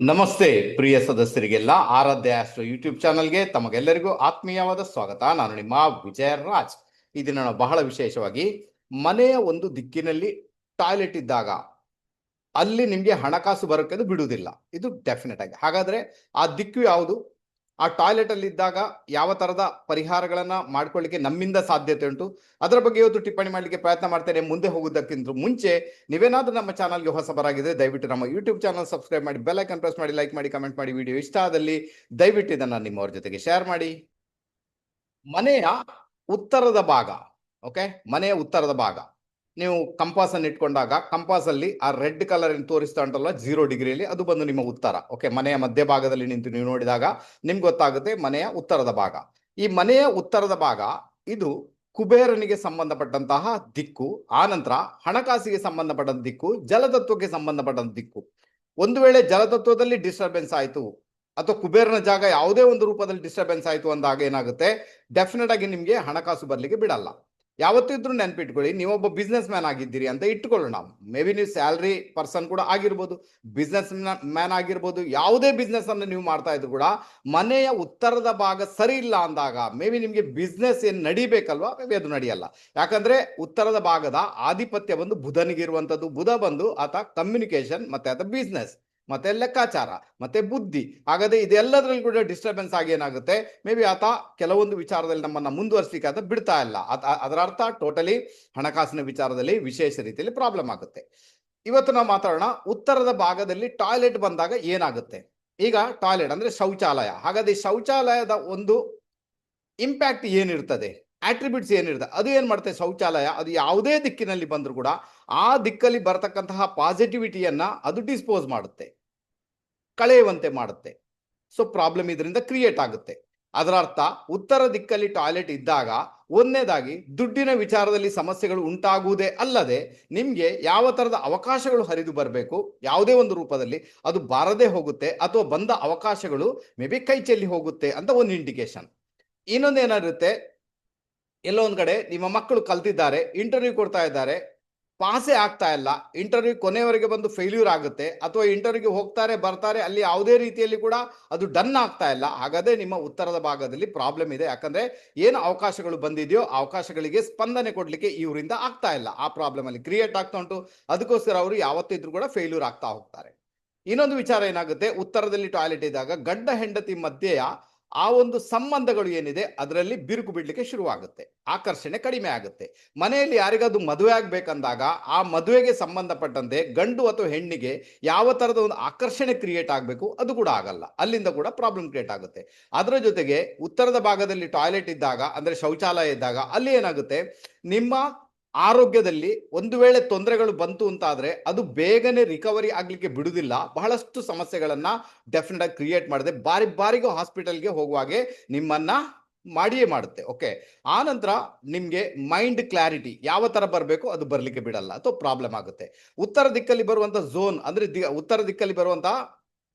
ನಮಸ್ತೆ ಪ್ರಿಯ ಸದಸ್ಯರಿಗೆಲ್ಲ ಆರಾಧ್ಯ astro YouTube ಚಾನಲ್ಗೆ ತಮಗೆಲ್ಲರಿಗೂ ಆತ್ಮೀಯವಾದ ಸ್ವಾಗತ. ನಾನು ನಿಮ್ಮ ವಿಜಯ ರಾಜ್ ಇದು ನಾನು ಬಹಳ ವಿಶೇಷವಾಗಿ ಮನೆಯ ಒಂದು ದಿಕ್ಕಿನಲ್ಲಿ ಟಾಯ್ಲೆಟ್ ಇದ್ದಾಗ ಅಲ್ಲಿ ನಿಮಗೆ ಹಣಕಾಸು ಬರೋಕೆ ಅದು ಬಿಡುವುದಿಲ್ಲ. ಇದು ಡೆಫಿನೆಟ್ ಆಗಿ. ಹಾಗಾದ್ರೆ ಆ ದಿಕ್ಕು ಯಾವುದು? ಆ ಟಾಯ್ಲೆಟ್ ಅಲ್ಲಿ ಇದ್ದಾಗ ಯಾವ ತರದ ಪರಿಹಾರಗಳನ್ನ ಮಾಡ್ಕೊಳ್ಳಿಕ್ಕೆ ನಮ್ಮಿಂದ ಸಾಧ್ಯತೆ ಉಂಟು. ಅದರ ಬಗ್ಗೆ ಇವತ್ತು ಟಿಪ್ಪಣಿ ಮಾಡಲಿಕ್ಕೆ ಪ್ರಯತ್ನ ಮಾಡ್ತೇನೆ. ಮುಂದೆ ಹೋಗುವುದಕ್ಕಿಂತ ಮುಂಚೆ ನೀವೇನಾದ್ರೂ ನಮ್ಮ ಚಾನಲ್ಗೆ ಹೊಸಬರಾಗಿದ್ರೆ ದಯವಿಟ್ಟು ನಮ್ಮ ಯೂಟ್ಯೂಬ್ ಚಾನಲ್ ಸಬ್ಸ್ಕ್ರೈಬ್ ಮಾಡಿ ಬೆಲ್ ಐಕನ್ ಪ್ರೆಸ್ ಮಾಡಿ ಲೈಕ್ ಮಾಡಿ ಕಮೆಂಟ್ ಮಾಡಿ ವಿಡಿಯೋ ಇಷ್ಟ ಆದಲ್ಲಿ ದಯವಿಟ್ಟು ಇದನ್ನ ನಿಮ್ಮವ್ರ ಜೊತೆಗೆ ಶೇರ್ ಮಾಡಿ. ಮನೆಯ ಉತ್ತರದ ಭಾಗ ಓಕೆ ಮನೆಯ ಉತ್ತರದ ಭಾಗ. ನೀವು ಕಂಪಾಸ್ ಅನ್ನು ಇಟ್ಕೊಂಡಾಗ ಕಂಪಾಸ್ ಅಲ್ಲಿ ಆ ರೆಡ್ ಕಲರ್ ತೋರಿಸ್ತಾ ಉಂಟಲ್ಲ ಜೀರೋ ಡಿಗ್ರಿಯಲ್ಲಿ ಅದು ಬಂದು ನಿಮ್ಮ ಉತ್ತರ. ಓಕೆ ಮನೆಯ ಮಧ್ಯಭಾಗದಲ್ಲಿ ನಿಂತು ನೀವು ನೋಡಿದಾಗ ನಿಮ್ಗೆ ಗೊತ್ತಾಗುತ್ತೆ ಮನೆಯ ಉತ್ತರದ ಭಾಗ. ಈ ಮನೆಯ ಉತ್ತರದ ಭಾಗ, ಇದು ಕುಬೇರನಿಗೆ ಸಂಬಂಧಪಟ್ಟಂತಹ ದಿಕ್ಕು ಆನಂತರ ಹಣಕಾಸಿಗೆ ಸಂಬಂಧಪಟ್ಟಂತ ದಿಕ್ಕು, ಜಲತತ್ವಕ್ಕೆ ಸಂಬಂಧಪಟ್ಟಂತ ದಿಕ್ಕು. ಒಂದು ವೇಳೆ ಜಲತತ್ವದಲ್ಲಿ ಡಿಸ್ಟರ್ಬೆನ್ಸ್ ಆಯಿತು, ಅಥವಾ ಕುಬೇರನ ಜಾಗ ಯಾವುದೇ ಒಂದು ರೂಪದಲ್ಲಿ ಡಿಸ್ಟರ್ಬೆನ್ಸ್ ಆಯಿತು ಅಂದಾಗ ಏನಾಗುತ್ತೆ? ಡೆಫಿನೆಟ್ ಆಗಿ ನಿಮಗೆ ಹಣಕಾಸು ಬರಲಿಕ್ಕೆ ಬಿಡಲ್ಲ. ಯಾವತ್ತಿದ್ರೂ ನೆನಪಿಟ್ಕೊಳ್ಳಿ, ನೀವೊಬ್ಬ ಬಿಸ್ನೆಸ್ ಮ್ಯಾನ್ ಆಗಿದ್ದೀರಿ ಅಂತ ಇಟ್ಕೊಳ್ಳೋಣ. ಮೇ ಬಿ ನೀವು ಸ್ಯಾಲ್ರಿ ಪರ್ಸನ್ ಕೂಡ ಆಗಿರ್ಬೋದು ಬಿಸ್ನೆಸ್ ಮ್ಯಾನ್ ಆಗಿರ್ಬೋದು, ಯಾವುದೇ ಬಿಸ್ನೆಸ್ ಅನ್ನು ನೀವು ಮಾಡ್ತಾ ಇದ್ರು ಕೂಡ ಮನೆಯ ಉತ್ತರದ ಭಾಗ ಸರಿ ಇಲ್ಲ ಅಂದಾಗ ಮೇ ಬಿ ನಿಮಗೆ ಬಿಸ್ನೆಸ್ ಏನು ನಡಿಬೇಕಲ್ವಾ? ಮೇ ಬಿ ಅದು ನಡೆಯಲ್ಲ. ಯಾಕಂದ್ರೆ ಉತ್ತರದ ಭಾಗದ ಆಧಿಪತ್ಯ ಬಂದು ಬುಧನಿಗಿರುವಂಥದ್ದು ಬುಧ ಬಂದು ಆತ ಕಮ್ಯುನಿಕೇಶನ್ ಮತ್ತೆ ಆತ ಬಿಸ್ನೆಸ್ ಮತ್ತೆ ಲೆಕ್ಕಾಚಾರ, ಮತ್ತೆ ಬುದ್ಧಿ, ಹಾಗಾದ್ರೆ ಇದೆಲ್ಲದ್ರಲ್ಲಿ ಕೂಡ ಡಿಸ್ಟರ್ಬೆನ್ಸ್ ಆಗಿ ಏನಾಗುತ್ತೆ? ಮೇ ಬಿ ಆತ ಕೆಲವೊಂದು ವಿಚಾರದಲ್ಲಿ ನಮ್ಮನ್ನ ಮುಂದುವರಿಸಲಿಕ್ಕೆ ಆತ ಬಿಡ್ತಾ ಇಲ್ಲ. ಅದ್- ಅದರ ಅರ್ಥ ಟೋಟಲಿ ಹಣಕಾಸಿನ ವಿಚಾರದಲ್ಲಿ ವಿಶೇಷ ರೀತಿಯಲ್ಲಿ ಪ್ರಾಬ್ಲಮ್ ಆಗುತ್ತೆ. ಇವತ್ತು ನಾವು ಮಾತಾಡೋಣ ಉತ್ತರದ ಭಾಗದಲ್ಲಿ ಟಾಯ್ಲೆಟ್ ಬಂದಾಗ ಏನಾಗುತ್ತೆ? ಈಗ ಟಾಯ್ಲೆಟ್ ಅಂದ್ರೆ ಶೌಚಾಲಯ. ಹಾಗಾದ್ರೆ ಶೌಚಾಲಯದ ಒಂದು ಇಂಪ್ಯಾಕ್ಟ್ ಏನಿರ್ತದೆ? ಆಟ್ರಿಬ್ಯೂಟ್ಸ್ ಏನಿರ್ತದೆ? ಅದು ಏನ್ ಮಾಡುತ್ತೆ ಶೌಚಾಲಯ? ಅದು ಯಾವುದೇ ದಿಕ್ಕಿನಲ್ಲಿ ಬಂದರೂ ಕೂಡ ಆ ದಿಕ್ಕಲ್ಲಿ ಬರತಕ್ಕಂತಹ ಪಾಸಿಟಿವಿಟಿಯನ್ನ ಅದು ಡಿಸ್ಪೋಸ್ ಮಾಡುತ್ತೆ. ಕಳೆಯುವಂತೆ ಮಾಡುತ್ತೆ. ಸೊ ಪ್ರಾಬ್ಲಮ್ ಇದರಿಂದ ಕ್ರಿಯೇಟ್ ಆಗುತ್ತೆ. ಅದರ ಅರ್ಥ, ಉತ್ತರ ದಿಕ್ಕಲ್ಲಿ ಟಾಯ್ಲೆಟ್ ಇದ್ದಾಗ ಒಂದನೇದಾಗಿ ದುಡ್ಡಿನ ವಿಚಾರದಲ್ಲಿ ಸಮಸ್ಯೆಗಳು ಉಂಟಾಗುವುದೇ ಅಲ್ಲದೆ ನಿಮಗೆ ಯಾವ ಥರದ ಅವಕಾಶಗಳು ಹರಿದು ಬರಬೇಕು, ಯಾವುದೇ ಒಂದು ರೂಪದಲ್ಲಿ ಅದು ಬಾರದೇ ಹೋಗುತ್ತೆ ಅಥವಾ ಬಂದ ಅವಕಾಶಗಳು ಮೇ ಬಿ ಕೈ ಚೆಲ್ಲಿ ಹೋಗುತ್ತೆ ಅಂತ ಒಂದು ಇಂಡಿಕೇಶನ್ ಇನ್ನೊಂದೇನಾಗಿರುತ್ತೆ ಎಲ್ಲೋ ಒಂದು ಕಡೆ ನಿಮ್ಮ ಮಕ್ಕಳು ಕಲ್ತಿದ್ದಾರೆ ಇಂಟರ್ವ್ಯೂ ಕೊಡ್ತಾ ಇದ್ದಾರೆ ಪಾಸೇ ಆಗ್ತಾ ಇಲ್ಲ. ಇಂಟರ್ವ್ಯೂ ಕೊನೆಯವರೆಗೆ ಬಂದು ಫೇಲ್ಯೂರ್ ಆಗುತ್ತೆ. ಅಥವಾ ಇಂಟರ್ವ್ಯೂಗೆ ಹೋಗ್ತಾರೆ, ಬರ್ತಾರೆ, ಅಲ್ಲಿ ಯಾವುದೇ ರೀತಿಯಲ್ಲಿ ಕೂಡ ಅದು ಡನ್ ಆಗ್ತಾ ಇಲ್ಲ. ಹಾಗಾದ್ರೆ ನಿಮ್ಮ ಉತ್ತರದ ಭಾಗದಲ್ಲಿ ಪ್ರಾಬ್ಲಮ್ ಇದೆ. ಯಾಕಂದ್ರೆ ಏನು ಅವಕಾಶಗಳು ಬಂದಿದೆಯೋ ಅವಕಾಶಗಳಿಗೆ ಸ್ಪಂದನೆ ಕೊಡಲಿಕ್ಕೆ ಇವರಿಂದ ಆಗ್ತಾ ಇಲ್ಲ. ಆ ಪ್ರಾಬ್ಲಮ್ ಅಲ್ಲಿ ಕ್ರಿಯೇಟ್ ಆಗ್ತಾ ಉಂಟು. ಅದಕ್ಕೋಸ್ಕರ ಅವರು ಯಾವತ್ತಿದ್ರು ಕೂಡ ಫೇಲ್ಯೂರ್ ಆಗ್ತಾ ಹೋಗ್ತಾರೆ. ಇನ್ನೊಂದು ವಿಚಾರ ಏನಾಗುತ್ತೆ? ಉತ್ತರದಲ್ಲಿ ಟಾಯ್ಲೆಟ್ ಇದ್ದಾಗ ಗಂಡ ಹೆಂಡತಿ ಮಧ್ಯೆಯ ಆ ಒಂದು ಸಂಬಂಧಗಳು ಏನಿದೆ ಅದರಲ್ಲಿ ಬಿರುಕು ಬಿಡ್ಲಿಕ್ಕೆ ಶುರುವಾಗುತ್ತೆ. ಆಕರ್ಷಣೆ ಕಡಿಮೆ ಆಗುತ್ತೆ. ಮನೆಯಲ್ಲಿ ಯಾರಿಗಾದ್ರು ಮದುವೆ ಆಗ್ಬೇಕಂದಾಗ ಆ ಮದುವೆಗೆ ಸಂಬಂಧಪಟ್ಟಂತೆ ಗಂಡು ಅಥವಾ ಹೆಣ್ಣಿಗೆ ಯಾವ ತರದ ಒಂದು ಆಕರ್ಷಣೆ ಕ್ರಿಯೇಟ್ ಆಗಬೇಕು ಅದು ಕೂಡ ಆಗಲ್ಲ. ಅಲ್ಲಿಂದ ಕೂಡ ಪ್ರಾಬ್ಲಮ್ ಕ್ರಿಯೇಟ್ ಆಗುತ್ತೆ. ಅದರ ಜೊತೆಗೆ ಉತ್ತರದ ಭಾಗದಲ್ಲಿ ಟಾಯ್ಲೆಟ್ ಇದ್ದಾಗ, ಅಂದ್ರೆ ಶೌಚಾಲಯ ಇದ್ದಾಗ ಅಲ್ಲಿ ಏನಾಗುತ್ತೆ? ನಿಮ್ಮ ಆರೋಗ್ಯದಲ್ಲಿ ಒಂದು ವೇಳೆ ತೊಂದರೆಗಳು ಬಂತು ಅಂತಾದ್ರೆ ಅದು ಬೇಗನೆ ರಿಕವರಿ ಆಗಲಿಕ್ಕೆ ಬಿಡುವುದಿಲ್ಲ. ಬಹಳಷ್ಟು ಸಮಸ್ಯೆಗಳನ್ನ ಡೆಫಿನೆಟ್ ಆಗಿ ಕ್ರಿಯೇಟ್ ಮಾಡಿದೆ. ಬಾರಿ ಬಾರಿಗೂ ಹಾಸ್ಪಿಟಲ್ಗೆ ಹೋಗುವಾಗೆ ನಿಮ್ಮನ್ನ ಮಾಡಿಯೇ ಮಾಡುತ್ತೆ. ಓಕೆ ಆ ನಂತರ ನಿಮಗೆ ಮೈಂಡ್ ಕ್ಲಾರಿಟಿ ಯಾವ ಥರ ಬರಬೇಕು ಅದು ಬರಲಿಕ್ಕೆ ಬಿಡಲ್ಲ. ಅಥವಾ ಪ್ರಾಬ್ಲಮ್ ಆಗುತ್ತೆ. ಉತ್ತರ ದಿಕ್ಕಲ್ಲಿ ಬರುವಂತ ಝೋನ್ ಅಂದ್ರೆ ಉತ್ತರ ದಿಕ್ಕಲ್ಲಿ ಬರುವಂತ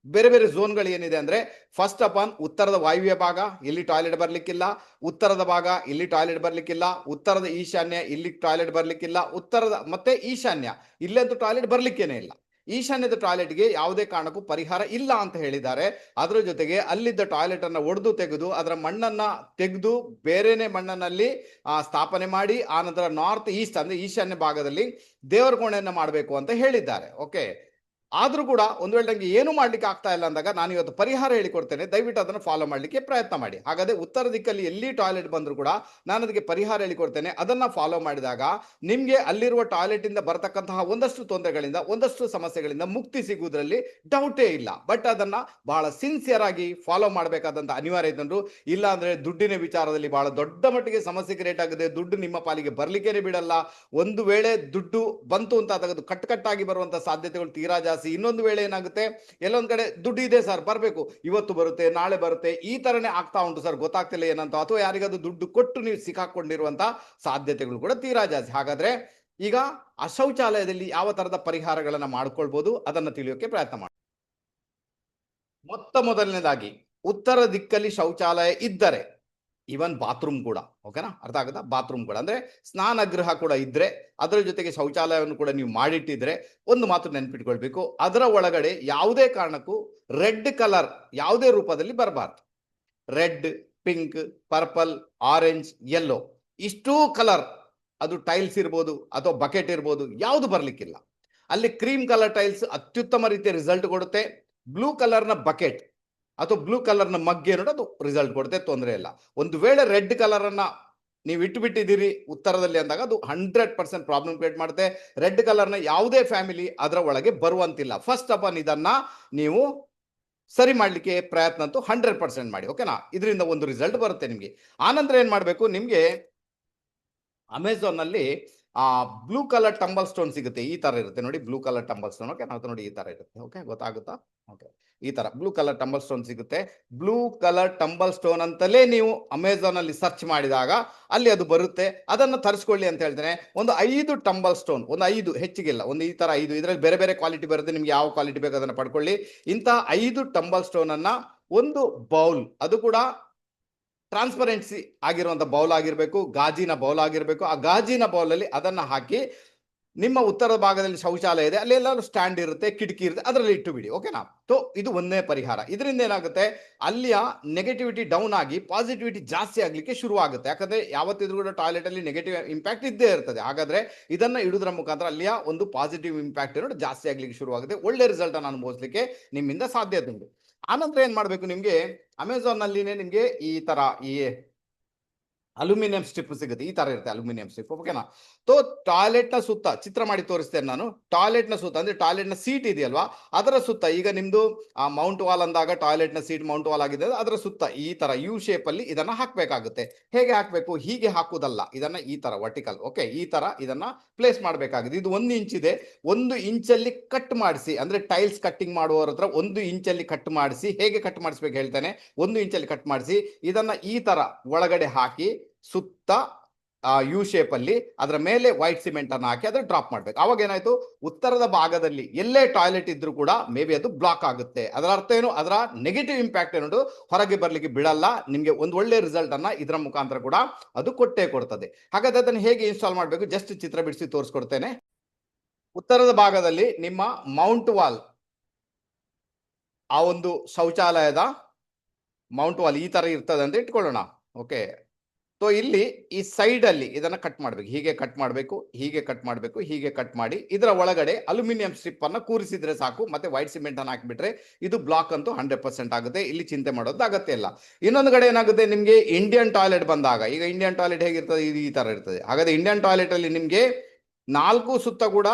ಬೇರೆ ಬೇರೆ ಝೋನ್ಗಳು ಏನಿದೆ ಅಂದ್ರೆ ಫಸ್ಟ್ ಅಪ್ ಆನ್ ಉತ್ತರದ ವಾಯುವ್ಯ ಭಾಗ, ಇಲ್ಲಿ ಟಾಯ್ಲೆಟ್ ಬರ್ಲಿಕ್ಕಿಲ್ಲ. ಉತ್ತರದ ಭಾಗ, ಇಲ್ಲಿ ಟಾಯ್ಲೆಟ್ ಬರ್ಲಿಕ್ಕಿಲ್ಲ. ಉತ್ತರದ ಈಶಾನ್ಯ, ಇಲ್ಲಿ ಟಾಯ್ಲೆಟ್ ಬರ್ಲಿಕ್ಕಿಲ್ಲ. ಉತ್ತರದ, ಮತ್ತೆ ಈಶಾನ್ಯ. ಇಲ್ಲಂತೂ ಟಾಯ್ಲೆಟ್ ಬರ್ಲಿಕ್ಕೇನೆ ಇಲ್ಲ. ಈಶಾನ್ಯದ ಟಾಯ್ಲೆಟ್ಗೆ ಯಾವುದೇ ಕಾರಣಕ್ಕೂ ಪರಿಹಾರ ಇಲ್ಲ ಅಂತ ಹೇಳಿದ್ದಾರೆ. ಅದರ ಜೊತೆಗೆ ಅಲ್ಲಿದ್ದ ಟಾಯ್ಲೆಟ್ ಅನ್ನ ಒಡೆದು ತೆಗೆದು, ಅದರ ಮಣ್ಣನ್ನ ತೆಗೆದು ಬೇರೆನೆ ಮಣ್ಣನ್ನಲ್ಲಿ ಸ್ಥಾಪನೆ ಮಾಡಿ, ಆ ನಂತರ ನಾರ್ತ್ ಈಸ್ಟ್ ಅಂದ್ರೆ ಈಶಾನ್ಯ ಭಾಗದಲ್ಲಿ ದೇವರ ಕೋಣೆಯನ್ನ ಮಾಡಬೇಕು ಅಂತ ಹೇಳಿದ್ದಾರೆ. ಓಕೆ ಆದ್ರೂ ಕೂಡ ಒಂದು ವೇಳೆ ನನಗೆ ಏನು ಮಾಡ್ಲಿಕ್ಕೆ ಆಗ್ತಾ ಇಲ್ಲ ಅಂದಾಗ ನಾನು ಇವತ್ತು ಪರಿಹಾರ ಹೇಳಿಕೊಡ್ತೇನೆ. ದಯವಿಟ್ಟು ಅದನ್ನು ಫಾಲೋ ಮಾಡಲಿಕ್ಕೆ ಪ್ರಯತ್ನ ಮಾಡಿ. ಹಾಗಾದ್ರೆ ಉತ್ತರ ದಿಕ್ಕಲ್ಲಿ ಎಲ್ಲಿ ಟಾಯ್ಲೆಟ್ ಬಂದರೂ ಕೂಡ ನಾನು ಅದಕ್ಕೆ ಪರಿಹಾರ ಹೇಳಿಕೊಡ್ತೇನೆ. ಅದನ್ನು ಫಾಲೋ ಮಾಡಿದಾಗ ನಿಮಗೆ ಅಲ್ಲಿರುವ ಟಾಯ್ಲೆಟಿಂದ ಬರತಕ್ಕಂತಹ ಒಂದಷ್ಟು ತೊಂದರೆಗಳಿಂದ, ಒಂದಷ್ಟು ಸಮಸ್ಯೆಗಳಿಂದ ಮುಕ್ತಿ ಸಿಗುವುದರಲ್ಲಿ ಡೌಟೇ ಇಲ್ಲ. ಬಟ್ ಅದನ್ನು ಬಹಳ ಸಿನ್ಸಿಯರ್ ಆಗಿ ಫಾಲೋ ಮಾಡಬೇಕಾದಂಥ ಅನಿವಾರ್ಯ ಇದ್ದರು ಇಲ್ಲ ಅಂದರೆ ದುಡ್ಡಿನ ವಿಚಾರದಲ್ಲಿ ಬಹಳ ದೊಡ್ಡ ಮಟ್ಟಿಗೆ ಸಮಸ್ಯೆ ಕ್ರಿಯೇಟ್ ಆಗಿದೆ ದುಡ್ಡು ನಿಮ್ಮ ಪಾಲಿಗೆ ಬರಲಿಕ್ಕೇನೆ ಬಿಡಲ್ಲ. ಒಂದು ವೇಳೆ ದುಡ್ಡು ಬಂತು ಅಂತ ಅದಕ್ಕೆ ಅದು ಕಟ್ ಕಟ್ಟಾಗಿ ಬರುವಂತ ಸಾಧ್ಯತೆಗಳು ತೀರಾ ಇನ್ನೊಂದು ವೇಳೆ ಏನಾಗುತ್ತೆ? ಎಲ್ಲೊಂದ್ ಕಡೆ ದುಡ್ಡು ಇದೆ ಸರ್, ಬರಬೇಕು. ಇವತ್ತು ಬರುತ್ತೆ, ನಾಳೆ ಬರುತ್ತೆ, ಈ ತರನೇ ಆಗ್ತಾ ಉಂಟು ಸರ್. ಗೊತ್ತಾಗ್ತಿಲ್ಲ ಏನಂತ. ಅಥವಾ ಯಾರಿಗಾದ್ರೂ ದುಡ್ಡು ಕೊಟ್ಟು ನೀವು ಸಿಕ್ಕಾಕೊಂಡಿರುವಂತ ಸಾಧ್ಯತೆಗಳು ಕೂಡ ತೀರಾ ಜಾಸ್ತಿ. ಹಾಗಾದ್ರೆ ಈಗ ಆ ಶೌಚಾಲಯದಲ್ಲಿ ಯಾವ ತರದ ಪರಿಹಾರಗಳನ್ನ ಮಾಡ್ಕೊಳ್ಬಹುದು ಅದನ್ನ ತಿಳಿಯೋಕೆ ಪ್ರಯತ್ನ ಮಾಡಿ ಮೊತ್ತ ಮೊದಲನೇದಾಗಿ, ಉತ್ತರ ದಿಕ್ಕಲ್ಲಿ ಶೌಚಾಲಯ ಇದ್ದರೆ ಈವನ್ ಬಾತ್ರೂಮ್ ಕೂಡ ಓಕೆನಾ ಅರ್ಥ ಆಗುತ್ತಾ? ಬಾತ್ರೂಮ್ ಕೂಡ. ಅಂದ್ರೆ ಸ್ನಾನಗೃಹ ಕೂಡ ಇದ್ರೆ, ಅದರ ಜೊತೆಗೆ ಶೌಚಾಲಯವನ್ನು ಕೂಡ ನೀವು ಮಾಡಿಟ್ಟಿದ್ರೆ ಒಂದು ಮಾತು ನೆನ್ಪಿಟ್ಕೊಳ್ಬೇಕು. ಅದರ ಒಳಗಡೆ ಯಾವುದೇ ಕಾರಣಕ್ಕೂ ರೆಡ್ ಕಲರ್ ಯಾವುದೇ ರೂಪದಲ್ಲಿ ಬರಬಾರ್ದು. Red, pink, purple, orange yellow ಇಷ್ಟೂ ಕಲರ್ ಅದು ಟೈಲ್ಸ್ ಇರ್ಬೋದು ಅಥವಾ ಬಕೆಟ್ ಇರ್ಬೋದು, ಯಾವುದು ಬರಲಿಕ್ಕಿಲ್ಲ. ಅಲ್ಲಿ ಕ್ರೀಮ್ ಕಲರ್ ಟೈಲ್ಸ್ ಅತ್ಯುತ್ತಮ ರೀತಿಯ ರಿಸಲ್ಟ್ ಕೊಡುತ್ತೆ. ಬ್ಲೂ ಕಲರ್ನ ಬಕೆಟ್ ಅಥವಾ ಬ್ಲೂ ಕಲರ್ನ ಮಗ್ಗೆ ನೋಡಿ ಅದು ರಿಸಲ್ಟ್ ಕೊಡುತ್ತೆ, ತೊಂದರೆ ಇಲ್ಲ. ಒಂದು ವೇಳೆ ರೆಡ್ ಕಲರನ್ನು ನೀವು ಇಟ್ಟುಬಿಟ್ಟಿದ್ದೀರಿ ಉತ್ತರದಲ್ಲಿ ಅಂದಾಗ ಅದು ಹಂಡ್ರೆಡ್ ಪರ್ಸೆಂಟ್ ಪ್ರಾಬ್ಲಮ್ ಕ್ರಿಯೇಟ್ ಮಾಡುತ್ತೆ. ರೆಡ್ ಕಲರ್ನ ಯಾವುದೇ ಫ್ಯಾಮಿಲಿ ಅದರ ಒಳಗೆ ಬರುವಂತಿಲ್ಲ. ಫಸ್ಟ್ ಆಫ್ ಆಲ್ ಇದನ್ನ ನೀವು ಸರಿ ಮಾಡಲಿಕ್ಕೆ ಪ್ರಯತ್ನ ಅಂತೂ ಹಂಡ್ರೆಡ್ ಪರ್ಸೆಂಟ್ ಮಾಡಿ ಓಕೆನಾ ಇದರಿಂದ ಒಂದು ರಿಸಲ್ಟ್ ಬರುತ್ತೆ ನಿಮಗೆ. ಆನಂತರ ಏನು ಮಾಡಬೇಕು? ನಿಮಗೆ ಅಮೆಝಾನ್ನಲ್ಲಿ ಆ ಬ್ಲೂ ಕಲರ್ ಟಂಬಲ್ ಸ್ಟೋನ್ ಸಿಗುತ್ತೆ, ಈ ತರ ಇರುತ್ತೆ. ನೋಡಿ blue colour tumble stone okay ನಾವು ನೋಡಿ ಈ ತರ ಇರುತ್ತೆ ಓಕೆ ಗೊತ್ತಾಗುತ್ತಾ? ಓಕೆ ಈ ತರ ಬ್ಲೂ ಕಲರ್ ಟಂಬಲ್ ಸ್ಟೋನ್ ಸಿಗುತ್ತೆ. ಬ್ಲೂ ಕಲರ್ ಟಂಬಲ್ ಸ್ಟೋನ್ ಅಂತಲೇ ನೀವು ಅಮೆಝಾನ್ ಅಲ್ಲಿ ಸರ್ಚ್ ಮಾಡಿದಾಗ ಅಲ್ಲಿ ಅದು ಬರುತ್ತೆ. ಅದನ್ನು ತರಿಸ್ಕೊಳ್ಳಿ ಅಂತ ಹೇಳ್ತೇನೆ. ಒಂದು ಐದು ಟಂಬಲ್ ಸ್ಟೋನ್ ಒಂದು ಐದು, ಹೆಚ್ಚಿಗಿಲ್ಲ, ಒಂದು ಈ ತರ ಐದು, ಇದರಲ್ಲಿ ಬೇರೆ ಬೇರೆ ಕ್ವಾಲಿಟಿ ಬರುತ್ತೆ, ನಿಮ್ಗೆ ಯಾವ ಕ್ವಾಲಿಟಿ ಬೇಕು ಅದನ್ನು ಪಡ್ಕೊಳ್ಳಿ. ಇಂತಹ ಐದು ಟಂಬಲ್ ಸ್ಟೋನ್ ಅನ್ನ ಒಂದು ಬೌಲ್ ಅದು ಕೂಡ ಟ್ರಾನ್ಸ್ಪರೆನ್ಸಿ ಆಗಿರುವಂತ ಬೌಲ್ ಆಗಿರಬೇಕು, ಗಾಜಿನ ಬೌಲ್ ಆಗಿರಬೇಕು, ಆ ಗಾಜಿನ ಬೌಲಲ್ಲಿ ಅದನ್ನ ಹಾಕಿ ನಿಮ್ಮ ಉತ್ತರ ಭಾಗದಲ್ಲಿ ಶೌಚಾಲಯ ಇದೆ ಅಲ್ಲೆಲ್ಲ ಸ್ಟ್ಯಾಂಡ್ ಇರುತ್ತೆ, ಕಿಟಕಿ ಇರುತ್ತೆ, ಅದರಲ್ಲಿ ಇಟ್ಟು ಬಿಡಿ ಓಕೆನಾ ಸೊ ಇದು ಒಂದೇ ಪರಿಹಾರ. ಇದರಿಂದ ಏನಾಗುತ್ತೆ? ಅಲ್ಲಿಯ ನೆಗೆಟಿವಿಟಿ ಡೌನ್ ಆಗಿ ಪಾಸಿಟಿವಿಟಿ ಜಾಸ್ತಿ ಆಗ್ಲಿಕ್ಕೆ ಶುರು ಆಗುತ್ತೆ ಯಾಕಂದ್ರೆ ಯಾವತ್ತಿದ್ರೂ ಕೂಡ ಟಾಯ್ಲೆಟ್ ಅಲ್ಲಿ ನೆಗೆಟಿವ್ ಇಂಪ್ಯಾಕ್ಟ್ ಇದ್ದೇ ಇರ್ತದೆ. ಹಾಗಾದ್ರೆ ಇದನ್ನ ಇಡುವುದರ ಮುಖಾಂತರ ಅಲ್ಲಿಯ ಒಂದು ಪಾಸಿಟಿವ್ ಇಂಪ್ಯಾಕ್ಟ್ ಇರೋದು ಜಾಸ್ತಿ ಆಗ್ಲಿಕ್ಕೆ ಶುರು ಆಗುತ್ತೆ ಒಳ್ಳೆ ರಿಸಲ್ಟ್ ಅನ್ನು ಅನುಭವಿಸ್ಲಿಕ್ಕೆ ನಿಮ್ಮಿಂದ ಸಾಧ್ಯತೆ ಉಂಟು. ಆನಂತರ ಏನ್ ಮಾಡ್ಬೇಕು ನಿಮ್ಗೆ ಅಮೆಝಾನ್ ನಲ್ಲಿನೇ ನಿಮ್ಗೆ ಈ ತರ ಈ ಅಲ್ಯೂಮಿನಿಯಂ ಸ್ಟ್ರಿಪ್ ಸಿಗುತ್ತೆ, ಈ ತರ ಇರುತ್ತೆ ಅಲ್ಯೂಮಿನಿಯಂ ಸ್ಟ್ರಿಪ್ ಓಕೆನಾ ತೋ ಟಾಯ್ಲೆಟ್ನ ಸುತ್ತ ಚಿತ್ರ ಮಾಡಿ ತೋರಿಸ್ತೇನೆ ನಾನು. ಟಾಯ್ಲೆಟ್ನ ಸುತ್ತ, ಅಂದ್ರೆ ಟಾಯ್ಲೆಟ್ನ ಸೀಟ್ ಇದೆಯಲ್ವಾ? ಅದರ ಸುತ್ತ, ಈಗ ನಿಮ್ದು, ಆ ಮೌಂಟ್ ವಾಲ್ ಅಂದಾಗ ಟಾಯ್ಲೆಟ್ನ ಸೀಟ್ ಮೌಂಟ್ ವಾಲ್ ಆಗಿದೆ, ಅದರ ಸುತ್ತ ಈ ತರ ಯು ಶೇಪ್ ಅಲ್ಲಿ ಇದನ್ನ ಹಾಕ್ಬೇಕಾಗುತ್ತೆ. ಹೇಗೆ ಹಾಕ್ಬೇಕು? ಹೀಗೆ ಹಾಕುವುದಲ್ಲ, ಇದನ್ನ ಈ ತರ ವರ್ಟಿಕಲ್ ಓಕೆ ಈ ತರ ಇದನ್ನ ಪ್ಲೇಸ್ ಮಾಡಬೇಕಾಗಿದೆ. ಇದು ಒಂದು ಇಂಚ್ ಇದೆ, ಒಂದು ಇಂಚಲ್ಲಿ ಕಟ್ ಮಾಡಿಸಿ, ಅಂದ್ರೆ ಟೈಲ್ಸ್ ಕಟ್ಟಿಂಗ್ ಮಾಡುವವರ ಹತ್ರ ಒಂದು ಇಂಚಲ್ಲಿ ಕಟ್ ಮಾಡಿಸಿ, ಹೇಗೆ ಕಟ್ ಮಾಡಿಸ್ಬೇಕು ಹೇಳ್ತೇನೆ? ಒಂದು ಇಂಚಲ್ಲಿ ಕಟ್ ಮಾಡಿಸಿ, ಇದನ್ನ ಈ ತರ ಒಳಗಡೆ ಹಾಕಿ ಸುತ್ತ ಯು ಶೇಪ್ ಅಲ್ಲಿ ಅದರ ಮೇಲೆ ವೈಟ್ ಸಿಮೆಂಟ್ ಅನ್ನು ಹಾಕಿ ಅದನ್ನು ಡ್ರಾಪ್ ಮಾಡ್ಬೇಕು. ಅವಾಗ ಏನಾಯ್ತು? ಉತ್ತರದ ಭಾಗದಲ್ಲಿ ಎಲ್ಲೇ ಟಾಯ್ಲೆಟ್ ಇದ್ದರೂ ಕೂಡ ಮೇ ಬಿ ಅದು ಬ್ಲಾಕ್ ಆಗುತ್ತೆ. ಅದರ ಅರ್ಥ ಏನು? ಅದರ ನೆಗೆಟಿವ್ ಇಂಪ್ಯಾಕ್ಟ್ ಏನೋ ಹೊರಗೆ ಬರ್ಲಿಕ್ಕೆ ಬಿಡಲ್ಲ. ನಿಮಗೆ ಒಂದು ಒಳ್ಳೆ ರಿಸಲ್ಟ್ ಅನ್ನ ಇದರ ಮುಖಾಂತರ ಕೂಡ ಅದು ಕೊಟ್ಟೇ ಕೊಡ್ತದೆ. ಹಾಗಾದ್ರೆ ಅದನ್ನು ಹೇಗೆ ಇನ್ಸ್ಟಾಲ್ ಮಾಡಬೇಕು? ಜಸ್ಟ್ ಚಿತ್ರ ಬಿಡಿಸಿ ತೋರಿಸ್ಕೊಡ್ತೇನೆ. ಉತ್ತರದ ಭಾಗದಲ್ಲಿ ನಿಮ್ಮ ಮೌಂಟ್ ವಾಲ್ ಆ ಒಂದು ಶೌಚಾಲಯದ ಮೌಂಟ್ ವಾಲ್ ಈ ತರ ಇರ್ತದೆ ಅಂತ ಇಟ್ಕೊಳ್ಳೋಣ. ಓಕೆ ಸೊ ಇಲ್ಲಿ ಈ ಸೈಡಲ್ಲಿ ಇದನ್ನ ಕಟ್ ಮಾಡ್ಬೇಕು. ಹೀಗೆ ಕಟ್ ಮಾಡಬೇಕು, ಹೀಗೆ ಕಟ್ ಮಾಡಬೇಕು, ಹೀಗೆ ಕಟ್ ಮಾಡಿ ಇದರ ಒಳಗಡೆ ಅಲ್ಯೂಮಿನಿಯಂ ಸ್ಟ್ರಿಪ್ ಅನ್ನ ಕೂರಿಸಿದ್ರೆ ಸಾಕು. ಮತ್ತೆ ವೈಟ್ ಸಿಮೆಂಟ್ ಅನ್ನ ಹಾಕಿಬಿಟ್ರೆ ಇದು ಬ್ಲಾಕ್ ಅಂತೂ ಹಂಡ್ರೆಡ್ ಪರ್ಸೆಂಟ್ ಆಗುತ್ತೆ. ಇಲ್ಲಿ ಚಿಂತೆ ಮಾಡೋದು ಅಗತ್ಯ ಇಲ್ಲ. ಇನ್ನೊಂದು ಕಡೆ ಏನಾಗುತ್ತೆ? ನಿಮಗೆ ಇಂಡಿಯನ್ ಟಾಯ್ಲೆಟ್ ಬಂದಾಗ, ಈಗ ಇಂಡಿಯನ್ ಟಾಯ್ಲೆಟ್ ಹೇಗಿರ್ತದೆ? ಇದು ಈ ತರ ಇರ್ತದೆ. ಹಾಗಾದ್ರೆ ಇಂಡಿಯನ್ ಟಾಯ್ಲೆಟ್ ಅಲ್ಲಿ ನಿಮಗೆ ನಾಲ್ಕು ಸುತ್ತ ಕೂಡ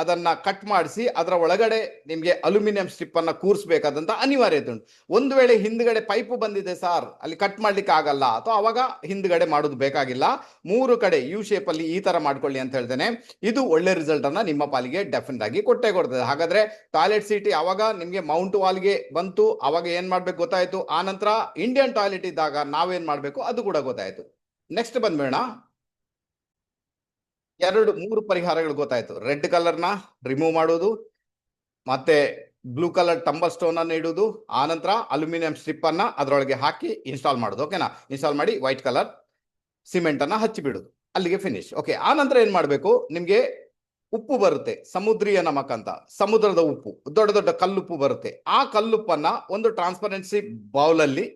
ಅದನ್ನ ಕಟ್ ಮಾಡಿಸಿ ಅದರ ಒಳಗಡೆ ನಿಮಗೆ ಅಲ್ಯೂಮಿನಿಯಂ ಸ್ಟ್ರಿಪ್ ಅನ್ನ ಕೂರಿಸಬೇಕಾದಂತ ಅನಿವಾರ್ಯತೆ ಉಂಟು. ಒಂದು ವೇಳೆ ಹಿಂದ್ಗಡೆ ಪೈಪ್ ಬಂದಿದೆ ಸಾರ್, ಅಲ್ಲಿ ಕಟ್ ಮಾಡ್ಲಿಕ್ಕೆ ಆಗಲ್ಲ ಅಥವಾ ಅವಾಗ ಹಿಂದ್ಗಡೆ ಮಾಡೋದು ಬೇಕಾಗಿಲ್ಲ, ಮೂರು ಕಡೆ ಯು ಶೇಪ್ ಅಲ್ಲಿ ಈ ತರ ಮಾಡ್ಕೊಳ್ಳಿ ಅಂತ ಹೇಳ್ತೇನೆ. ಇದು ಒಳ್ಳೆ ರಿಸಲ್ಟ್ ಅನ್ನ ನಿಮ್ಮ ಪಾಲಿಗೆ ಡೆಫಿನೆಟ್ ಆಗಿ ಕೊಟ್ಟೆ ಕೊಡ್ತದೆ. ಹಾಗಾದ್ರೆ ಟಾಯ್ಲೆಟ್ ಸೀಟ್ ಯಾವಾಗ ನಿಮ್ಗೆ ಮೌಂಟ್ ವಾಲ್ಗೆ ಬಂತು, ಅವಾಗ ಏನ್ ಮಾಡ್ಬೇಕು ಗೊತ್ತಾಯ್ತು? ಆ ನಂತರ ಇಂಡಿಯನ್ ಟಾಯ್ಲೆಟ್ ಇದ್ದಾಗ ನಾವೇನ್ ಮಾಡ್ಬೇಕು? ಅದು ಕೂಡ ಗೊತ್ತಾಯ್ತು. ನೆಕ್ಸ್ಟ್ ಬಂದ್ಬೇಡ ಎರಡು, ಮೂರು ಪರಿಹಾರಗಳು ಗೊತ್ತಾಯ್ತು. ರೆಡ್ ಕಲರ್ನ ರಿಮೂವ್ ಮಾಡೋದು, ಮತ್ತೆ ಬ್ಲೂ ಕಲರ್ ಟಂಬಲ್ ಸ್ಟೋನ್ ಅನ್ನು ಇಡುವುದು ಆನಂತರ ಅಲ್ಯೂಮಿನಿಯಂ ಸ್ಟ್ರಿಪ್ ಅನ್ನ ಅದರೊಳಗೆ ಹಾಕಿ ಇನ್ಸ್ಟಾಲ್ ಮಾಡೋದು ಓಕೆನಾ ಇನ್ಸ್ಟಾಲ್ ಮಾಡಿ ವೈಟ್ ಕಲರ್ ಸಿಮೆಂಟ್ ಅನ್ನ ಹಚ್ಚಿ ಬಿಡುದು ಅಲ್ಲಿಗೆ ಫಿನಿಶ್ ಓಕೆ ಆನಂತರ ಏನ್ ಮಾಡಬೇಕು? ನಿಮ್ಗೆ ಉಪ್ಪು ಬರುತ್ತೆ, ಸಮುದ್ರೀಯ ನಮಕ್ ಅಂತ ಸಮುದ್ರದ ಉಪ್ಪು, ದೊಡ್ಡ ದೊಡ್ಡ ಕಲ್ಲುಪ್ಪು ಬರುತ್ತೆ. ಆ ಕಲ್ಲುಪ್ಪನ್ನ ಒಂದು ಟ್ರಾನ್ಸ್ಪರೆನ್ಸಿ ಬೌಲಲ್ಲಿ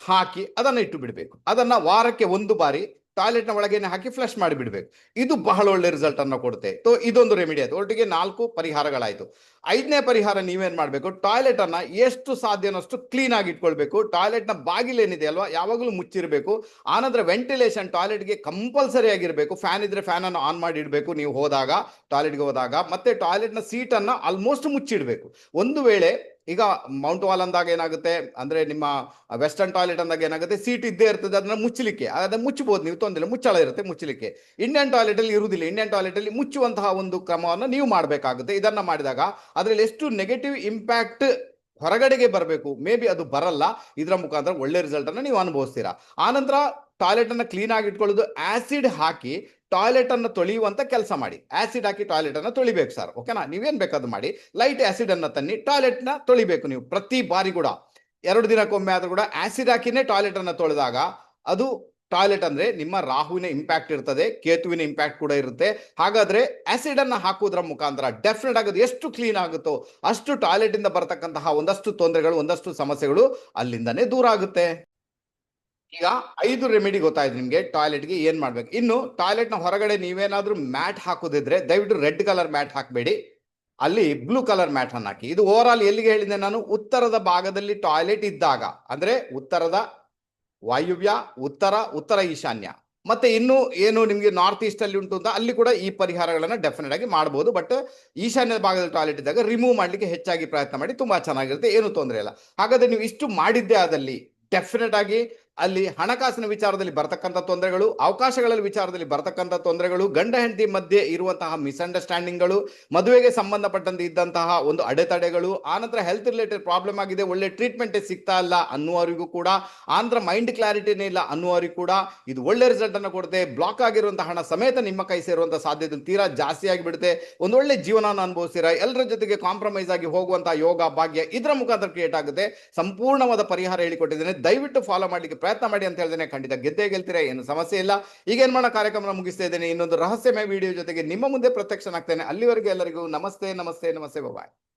ಹಾಕಿ ಅದನ್ನ ಇಟ್ಟು ಬಿಡಬೇಕು. ಅದನ್ನ ವಾರಕ್ಕೆ ಒಂದು ಬಾರಿ ಟಾಯ್ಲೆಟ್ನ ಒಳಗೇನೆ ಹಾಕಿ ಫ್ಲಶ್ ಮಾಡಿ ಬಿಡಬೇಕು ಇದು ಬಹಳ ಒಳ್ಳೆ ರಿಸಲ್ಟ್ ಅನ್ನು ಕೊಡುತ್ತೆ. ಸೊ ಇದೊಂದು ರೆಮಿಡಿ ಆಯ್ತು ಒಟ್ಟಿಗೆ ನಾಲ್ಕು ಪರಿಹಾರಗಳಾಯ್ತು. ಐದನೇ ಪರಿಹಾರ ನೀವೇನ್ ಮಾಡಬೇಕು? ಟಾಯ್ಲೆಟ್ ಅನ್ನ ಎಷ್ಟು ಸಾಧ್ಯನಷ್ಟು ಕ್ಲೀನ್ ಆಗಿ ಇಟ್ಕೊಳ್ಬೇಕು. ಟಾಯ್ಲೆಟ್ನ ನ ಬಾಗಿಲು ಏನಿದೆ ಅಲ್ವಾ? ಯಾವಾಗಲೂ ಮುಚ್ಚಿರಬೇಕು. ಆನಂತರ ವೆಂಟಿಲೇಷನ್ ಟಾಯ್ಲೆಟ್ಗೆ ಕಂಪಲ್ಸರಿ ಆಗಿರಬೇಕು. ಫ್ಯಾನ್ ಇದ್ರೆ ಫ್ಯಾನ್ ಅನ್ನು ಆನ್ ಮಾಡಿ ಇಡಬೇಕು ನೀವು ಹೋದಾಗ, ಟಾಯ್ಲೆಟ್ಗೆ ಹೋದಾಗ. ಮತ್ತೆ ಟಾಯ್ಲೆಟ್ನ ಸೀಟನ್ನು ಆಲ್ಮೋಸ್ಟ್ ಮುಚ್ಚಿಡಬೇಕು. ಒಂದು ವೇಳೆ ಈಗ ಮೌಂಟ್ ವಾಲ್ ಅಂದಾಗ ಏನಾಗುತ್ತೆ? ಅಂದ್ರೆ ನಿಮ್ಮ ವೆಸ್ಟರ್ನ್ ಟಾಯ್ಲೆಟ್ ಅಂದಾಗ ಏನಾಗುತ್ತೆ? ಸೀಟ್ ಇದ್ದೇ ಇರ್ತದೆ, ಅದನ್ನ ಮುಚ್ಚಲಿಕ್ಕೆ. ಅದನ್ನ ಮುಚ್ಚಬಹುದು, ನೀವು ತೊಂದರೆ ಮುಚ್ಚಳ ಇರುತ್ತೆ, ಮುಚ್ಚಲಿಕ್ಕೆ. ಇಂಡಿಯನ್ ಟಾಯ್ಲೆಟ್ ಅಲ್ಲಿ ಇರುವುದಿಲ್ಲ. ಇಂಡಿಯನ್ ಟಾಯ್ಲೆಟ್ ಅಲ್ಲಿ ಮುಚ್ಚುವಂತಹ ಒಂದು ಕ್ರಮವನ್ನು ನೀವು ಮಾಡಬೇಕಾಗುತ್ತೆ. ಇದನ್ನ ಮಾಡಿದಾಗ ಅದರಲ್ಲಿ ಎಷ್ಟು ನೆಗೆಟಿವ್ ಇಂಪ್ಯಾಕ್ಟ್ ಹೊರಗಡೆಗೆ ಬರಬೇಕು? ಮೇ ಬಿ ಅದು ಬರಲ್ಲ. ಇದರ ಮುಖಾಂತರ ಒಳ್ಳೆ ರಿಸಲ್ಟ್ ಅನ್ನ ನೀವು ಅನುಭವಿಸ್ತೀರಾ. ಆನಂತರ ಟಾಯ್ಲೆಟ್ ಅನ್ನ ಕ್ಲೀನ್ ಆಗಿ ಇಟ್ಕೊಳ್ಳೋದು ಆಸಿಡ್ ಹಾಕಿ ಟಾಯ್ಲೆಟ್ ಅನ್ನು ತೊಳೆಯುವಂತ ಕೆಲಸ ಮಾಡಿ. ಆಸಿಡ್ ಹಾಕಿ ಟಾಯ್ಲೆಟ್ ಅನ್ನು ತೊಳಿಬೇಕು ಸರ್ ಓಕೆನಾ ನೀವೇನ್ ಬೇಕಾದ್ರು ಮಾಡಿ. ಲೈಟ್ ಆಸಿಡ್ ಅನ್ನ ತನ್ನಿ ಟಾಯ್ಲೆಟ್ನ ತೊಳಿಬೇಕು ನೀವು. ಪ್ರತಿ ಬಾರಿ ಕೂಡ. ಎರಡು ದಿನಕ್ಕೊಮ್ಮೆ ಆದ್ರೂ ಕೂಡ ಆಸಿಡ್ ಹಾಕಿನೇ ಟಾಯ್ಲೆಟ್ ಅನ್ನ ತೊಳೆದಾಗ ಅದು ಟಾಯ್ಲೆಟ್ ಅಂದ್ರೆ ನಿಮ್ಮ ರಾಹುವಿನ ಇಂಪ್ಯಾಕ್ಟ್ ಇರ್ತದೆ, ಕೇತುವಿನ ಇಂಪ್ಯಾಕ್ಟ್ ಕೂಡ ಇರುತ್ತೆ. ಹಾಗಾದ್ರೆ ಆಸಿಡ್ ಅನ್ನ ಹಾಕುವುದರ ಮುಖಾಂತರ ಡೆಫಿನೆಟ್ ಆಗೋದು ಎಷ್ಟು ಕ್ಲೀನ್ ಆಗುತ್ತೋ ಅಷ್ಟು ಟಾಯ್ಲೆಟ್ ಇಂದ ಬರತಕ್ಕಂತಹ ಒಂದಷ್ಟು ತೊಂದರೆಗಳು, ಒಂದಷ್ಟು ಸಮಸ್ಯೆಗಳು ಅಲ್ಲಿಂದನೇ ದೂರ ಆಗುತ್ತೆ. ಈಗ ಐದು ರೆಮಿಡಿ ಗೊತ್ತಾಯ್ತು ನಿಮ್ಗೆ ಟಾಯ್ಲೆಟ್ಗೆ ಏನ್ ಮಾಡ್ಬೇಕು? ಇನ್ನು ಟಾಯ್ಲೆಟ್ನ ಹೊರಗಡೆ ನೀವೇನಾದ್ರೂ ಮ್ಯಾಟ್ ಹಾಕೋದಿದ್ರೆ ದಯವಿಟ್ಟು ರೆಡ್ ಕಲರ್ ಮ್ಯಾಟ್ ಹಾಕಬೇಡಿ. ಅಲ್ಲಿ ಬ್ಲೂ ಕಲರ್ ಮ್ಯಾಟ್ ಅನ್ನು ಹಾಕಿ. ಇದು ಓವರ್ ಆಲ್ ಎಲ್ಲಿಗೆ ಹೇಳಿದೆ ನಾನು? ಉತ್ತರದ ಭಾಗದಲ್ಲಿ ಟಾಯ್ಲೆಟ್ ಇದ್ದಾಗ. ಅಂದ್ರೆ ಉತ್ತರದ ವಾಯುವ್ಯ, ಉತ್ತರ ಉತ್ತರ ಈಶಾನ್ಯ. ಮತ್ತೆ ಇನ್ನು ಏನು ನಿಮ್ಗೆ ನಾರ್ತ್ ಈಸ್ಟ್ ಅಲ್ಲಿ ಉಂಟು ಅಂತ ಅಲ್ಲಿ ಕೂಡ ಈ ಪರಿಹಾರಗಳನ್ನ ಡೆಫಿನೆಟ್ ಆಗಿ ಮಾಡಬಹುದು ಬಟ್ ಈಶಾನ್ಯ ಭಾಗದಲ್ಲಿ ಟಾಯ್ಲೆಟ್ ಇದ್ದಾಗ ರಿಮೂವ್ ಮಾಡ್ಲಿಕ್ಕೆ ಹೆಚ್ಚಾಗಿ ಪ್ರಯತ್ನ ಮಾಡಿ, ತುಂಬಾ ಚೆನ್ನಾಗಿರುತ್ತೆ. ಏನು ತೊಂದರೆ ಇಲ್ಲ. ಹಾಗಾದ್ರೆ ನೀವು ಇಷ್ಟು ಮಾಡಿದ್ದೆ ಅದಲ್ಲಿ ಡೆಫಿನೆಟ್ ಆಗಿ ಅಲ್ಲಿ ಹಣಕಾಸಿನ ವಿಚಾರದಲ್ಲಿ ಬರ್ತಕ್ಕಂಥ ತೊಂದರೆಗಳು ಅವಕಾಶಗಳ ವಿಚಾರದಲ್ಲಿ ಬರ್ತಕ್ಕಂಥ ತೊಂದರೆಗಳು, ಗಂಡ ಹೆಂಡತಿ ಮಧ್ಯೆ ಇರುವಂತಹ ಮಿಸ್ಅಂಡರ್ಸ್ಟ್ಯಾಂಡಿಂಗ್ಗಳು ಮದುವೆಗೆ ಸಂಬಂಧಪಟ್ಟಂತೆ ಇದ್ದಂತಹ ಒಂದು ಅಡೆತಡೆಗಳು ಆನಂತರ ಹೆಲ್ತ್ ರಿಲೇಟೆಡ್ ಪ್ರಾಬ್ಲಮ್ ಆಗಿದೆ, ಒಳ್ಳೆ ಟ್ರೀಟ್ಮೆಂಟ್ ಸಿಗ್ತಾ ಇಲ್ಲ ಅನ್ನುವರಿಗೂ ಕೂಡ ಆನಂತರ ಮೈಂಡ್ ಕ್ಲಾರಿಟಿನೇ ಇಲ್ಲ ಅನ್ನುವರಿಗೂ ಕೂಡ, ಇದು ಒಳ್ಳೆ ರಿಸಲ್ಟ್ ಅನ್ನು ಕೊಡುತ್ತೆ ಬ್ಲಾಕ್ ಆಗಿರುವಂತಹ ಹಣ ಸಮೇತ ನಿಮ್ಮ ಕೈ ಸೇರುವಂತಹ ಸಾಧ್ಯತೆ ತೀರಾ ಜಾಸ್ತಿ ಆಗಿಬಿಡುತ್ತೆ, ಒಂದು ಒಳ್ಳೆ ಜೀವನ ಅನುಭವಿಸ್ತೀರಾ ಎಲ್ಲರ ಜೊತೆಗೆ ಕಾಂಪ್ರಮೈಸ್ ಆಗಿ ಹೋಗುವಂತಹ ಯೋಗ, ಭಾಗ್ಯ ಇದರ ಮುಖಾಂತರ ಕ್ರಿಯೇಟ್ ಆಗುತ್ತೆ, ಸಂಪೂರ್ಣವಾದ ಪರಿಹಾರ ಹೇಳಿಕೊಟ್ಟಿದ್ದೇನೆ, ದಯವಿಟ್ಟು ಫಾಲೋ ಮಾಡಲಿಕ್ಕೆ ಪ್ರಯತ್ನ ಮಾಡಿ ಅಂತ ಹೇಳಿದ್ರೆ ಖಂಡಿತ ಗೆದ್ದೇ ಗೆಲ್ತೀರಾ ಏನು ಸಮಸ್ಯೆ ಇಲ್ಲ. ಈಗ ಏನ್ ಮಾಡೋ ಕಾರ್ಯಕ್ರಮ ಮುಗಿಸ್ತಾ ಇದ್ದೇನೆ. ಇನ್ನೊಂದು ರಹಸ್ಯಮಯ ವಿಡಿಯೋ ಜೊತೆಗೆ ನಿಮ್ಮ ಮುಂದೆ ಪ್ರತ್ಯಕ್ಷನಾಗ್ತೇನೆ. ಅಲ್ಲಿವರೆಗೂ ಎಲ್ಲರಿಗೂ ನಮಸ್ತೆ ನಮಸ್ತೆ ನಮಸ್ತೆ. ಬಾಯ್